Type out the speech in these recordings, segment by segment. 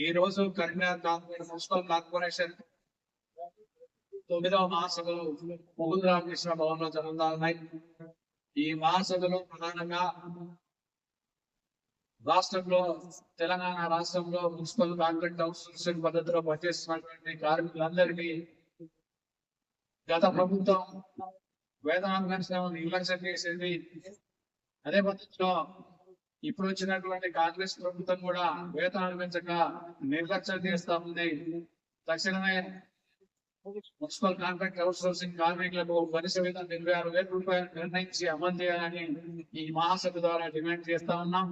ఈ రోజు Karimnagar corporation municipal corporation తొమ్మిదవ మహాసభలు ముగుందు రామకృష్ణ భవన్లో జరుగుతున్నాయి ఈ మహాసభలో ప్రధానంగా రాష్ట్రంలో తెలంగాణ రాష్ట్రంలో మున్సిపల్ కాంక్రీట్ అవుట్సోర్సింగ్ పద్ధతిలో పనిచేస్తున్నటువంటి కార్మికులందరికీ గత ప్రభుత్వం వేతనాలు నిర్లక్ష్యం చేసేది. అదే పద్ధతిలో ఇప్పుడు వచ్చినటువంటి కాంగ్రెస్ ప్రభుత్వం కూడా వేతనాలు పెంచక నిర్లక్ష్యం చేస్తా ఉంది. తక్షణమే మున్సిపల్ కాంట్రాక్ట్ అవుట్సోర్సింగ్ కార్మికులకు కనీస వేతనం ఇరవై ఆరు వేల రూపాయలు నిర్ణయించి అమలు చేయాలని ఈ మహాసభ ద్వారా డిమాండ్ చేస్తా ఉన్నాం.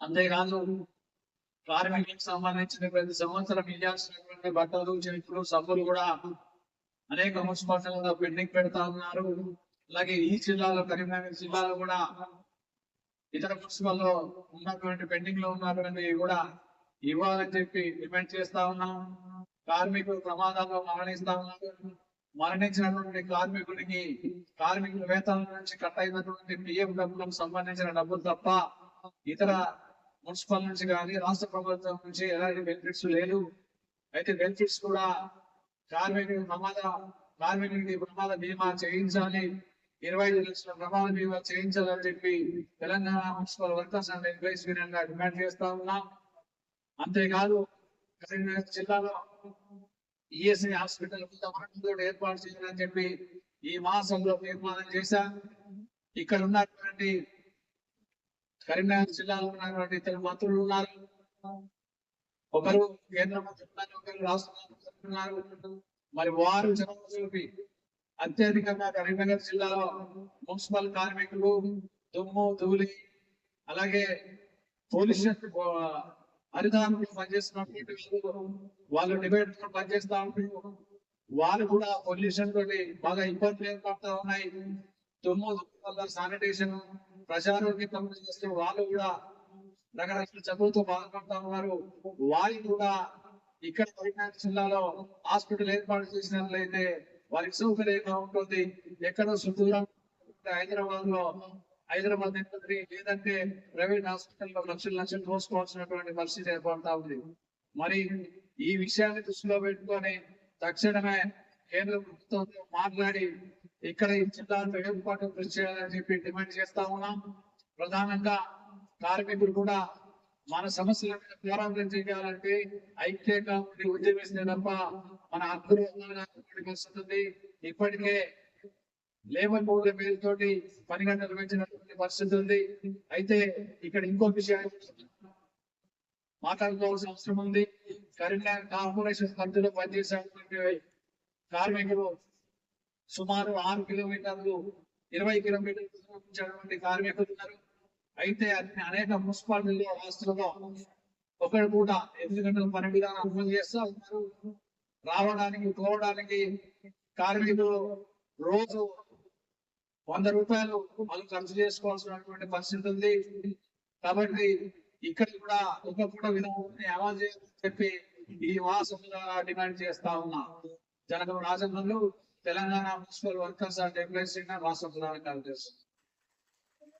అంతేకాదు కార్మికులకు సంబంధించిన ప్రతి సంవత్సరం ఇవ్వాల్సినటువంటి బట్టలు చెప్పులు సబ్బులు కూడా అనేక మున్సిపాలిటీలలో పెండింగ్ పెడతా ఉన్నారు. అలాగే ఈ జిల్లాలో కరీంనగర్ జిల్లాలో కూడా ఇతర మున్సిపల్లో ఉన్నటువంటి పెండింగ్లో ఉన్నటువంటి కూడా ఇవ్వాలని చెప్పి డిమాండ్ చేస్తా ఉన్నాం. కార్మికులు ప్రమాదాల్లో మరణిస్తా ఉన్నారు మరణించినటువంటి కార్మికుడికి కార్మికుల వేతనం నుంచి కట్ అయినటువంటి పిఎం డబ్బులకు సంబంధించిన డబ్బులు తప్ప ఇతర మున్సిపల్ నుంచి కానీ రాష్ట్ర ప్రభుత్వం నుంచి ఎలాంటి బెనిఫిట్స్ లేదు అయితే బెనిఫిట్స్ కూడా కార్మికుడి ప్రమాద కార్మికుడికి ప్రమాద బీమా చేయించాలి. ఇరవై ఐదు లక్షల ప్రమాద బీమా చేయించాలని చెప్పి Telangana municipal workers and employees యూనియన్గా demand చేస్తా ఉన్నాం. అంతేకాదు కరీంనగర్ జిల్లాలో ఈఎస్ఐ హాస్పిటల్ ఏర్పాటు చేయాలని చెప్పి ఈ మాసంలో తీర్మానం చేశాం. ఇక్కడ ఉన్నటువంటి కరీంనగర్ జిల్లాలో ఉన్నటువంటి ఇతర మంత్రులు ఉన్నారు. ఒకరు కేంద్ర మంత్రి ఉన్నారు ఒకరు రాష్ట్ర మంత్రి ఉన్నారు. మరి వారు చొరవ చూపి అత్యధికంగా కరీంనగర్ జిల్లాలో మున్సిపల్ కార్మికులు దుమ్ము ధూళి అలాగే పోలీస్ హరితారంలో పనిచేస్తున్నటువంటి వాళ్ళు, డిబేట్ పనిచేస్తా ఉంటారు వాళ్ళు కూడా పొల్యూషన్ తోటి బాగా ఇబ్బందులు ఏర్పడుతూ ఉన్నాయి. దుమ్ము వల్ల శానిటేషన్ ప్రజారోగ్య పనులు చేస్తూ వాళ్ళు కూడా రకరకాల చదువుతో బాధపడతా ఉన్నారు. వాళ్ళు కూడా ఇక్కడ కరీంనగర్ జిల్లాలో హాస్పిటల్ ఏర్పాటు చేసినట్లయితే వారికి సౌకర్యంగా ఉంటుంది ఎక్కడో సుదూరం హైదరాబాద్లో హైదరాబాద్ ఎంట్రీ లేదంటే ప్రైవేట్ హాస్పిటల్లో లక్షలు లక్షలు పోసుకోవాల్సినటువంటి పరిస్థితి ఏర్పడతా ఉంది. మరి ఈ విషయాన్ని దృష్టిలో పెట్టుకొని తక్షణమే కేంద్ర ప్రభుత్వంతో మాట్లాడి ఇక్కడ ఈ జిల్లాలో కృషి చేయాలని చెప్పి డిమాండ్ చేస్తా ఉన్నాం. ప్రధానంగా కార్మికులు కూడా మన సమస్యల మీద పోరాటం చేయాలంటే ఐక్యంగా ఉండి ఉద్యమిస్తే తప్ప మన హక్కులు ఇప్పటికే లేబర్ బోర్డు పేరుతోటి పని గంటలు పెంచినటువంటి పరిస్థితి ఉంది. అయితే ఇక్కడ ఇంకో విషయాన్ని మాట్లాడుకోవాల్సిన అవసరం ఉంది. కరీంనగర్ కార్పొరేషన్ పరిధిలో పనిచేసేటువంటి కార్మికులు సుమారు ఆరు కిలోమీటర్లు ఇరవై కిలోమీటర్లు కార్మికులు ఉన్నారు. అయితే అనేక మున్సిపాలిటీలు ఆస్తులలో ఒకటి పూట ఎనిమిది గంటల పని గంటలు అమలు చేస్తూ రావడానికి పోవడానికి కార్మికులు రోజు వంద రూపాయలు వాళ్ళు ఖర్చు చేసుకోవాల్సినటువంటి పరిస్థితి ఉంది. కాబట్టి ఇక్కడ కూడా ఒక పూట విధానాన్ని అమలు చేయాలని చెప్పి ఈ మాసంలో డిమాండ్ చేస్తా ఉన్నా. Janagam రాజన్నలు Telangana municipal workers and employees రాష్ట్ర ప్రధాన కార్యదర్శి